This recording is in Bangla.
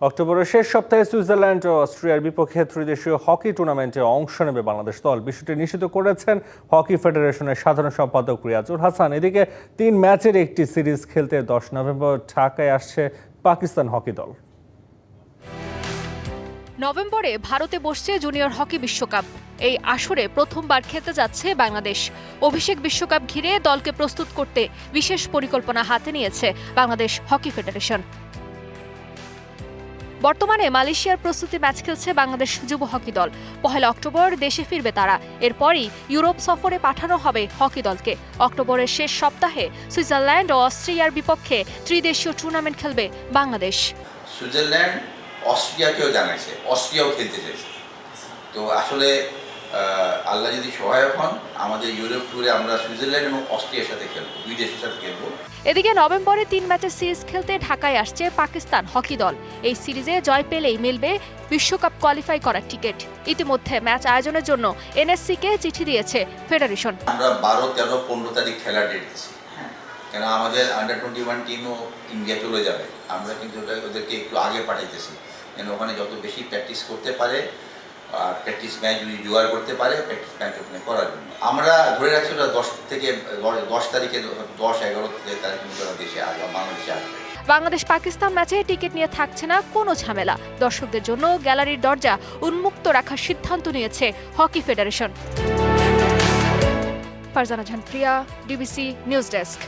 অক্টোবরের শেষ সপ্তাহে সুইজারল্যান্ড ও অস্ট্রিয়ার বিপক্ষে ত্রিদেশীয় হকি টুর্নামেন্টে অংশ নেবে বাংলাদেশ দল। বিষয়টি নিশ্চিত করেছেন হকি ফেডারেশনের সাধারণ সম্পাদক রিয়াজুল হাসান। এদিকে তিন ম্যাচের একটি সিরিজ খেলতে দশ নভেম্বর ঢাকায় আসছে পাকিস্তান হকি দল। নভেম্বরে ভারতে বসছে জুনিয়র হকি বিশ্বকাপ। এই আসরে প্রথমবার খেলতে যাচ্ছে বাংলাদেশ। অভিষেক বিশ্বকাপ ঘিরে দলকে প্রস্তুত করতে বিশেষ পরিকল্পনা হাতে নিয়েছে বাংলাদেশ হকি ফেডারেশন। বর্তমানে মালয়েশিয়ার প্রস্তুতি ম্যাচ খেলছে বাংলাদেশ যুব হকি দল। পহেলা অক্টোবর দেশে ফিরবে তারা। এরপরই ইউরোপ সফরে পাঠানো হবে হকি দলকে। অক্টোবরের শেষ সপ্তাহে সুইজারল্যান্ড ও অস্ট্রিয়ার বিপক্ষে ত্রিদেশীয় টুর্নামেন্ট খেলবে বাংলাদেশ। সুইজারল্যান্ড অস্ট্রিয়াকেও জানাইছে, অস্ট্রিয়াও খেলতে চাইছে। তো আসলে আল্লাহ যদি সহায়ক হন আমাদের ইউরোপ ট্যুরে আমরা সুইজারল্যান্ড এবং অস্ট্রিয়ার সাথে খেলব দুই দেশের সাথে খেলব। এদিকে নভেম্বরে তিন ম্যাচের সিরিজ খেলতে ঢাকায় আসছে পাকিস্তান হকি দল। এই সিরিজে জয় পেলেই মিলবে বিশ্বকাপ কোয়ালিফাই করার টিকিট। ইতিমধ্যে ম্যাচ আয়োজনের জন্য এনএসসিকে চিঠি দিয়েছে ফেডারেশন। আমরা বারো তেরো পনেরো তারিখ খেলার ডেট দিচ্ছি হ্যাঁ কেন আমাদের আন্ডার টোয়েন্টি ওয়ান টিমও ইন্ডিয়া চলে যাবে। আমরা কিন্তু ওদেরকে একটু আগে পাঠাইতেছি। যেন ওখানে যত বেশি প্র্যাকটিস করতে পারে আর প্র্যাকটিস ম্যাচ যদি জোগাড় করতে পারে প্র্যাকটিস ম্যাচ ওখানে করার জন্য। আমরা ধরে রাখছি ওরা দশ থেকে, দশ তারিখে, দশ, এগারো তারিখ কিন্তু দেশে আসবে, বাংলাদেশে আসবে। বাংলাদেশ পাকিস্তান ম্যাচে টিকিট নিয়ে থাকছে না কোনো ঝামেলা। দর্শকদের জন্য গ্যালারির দরজা উন্মুক্ত রাখার সিদ্ধান্ত নিয়েছে hockey federation. Farzana Priya DBC news desk.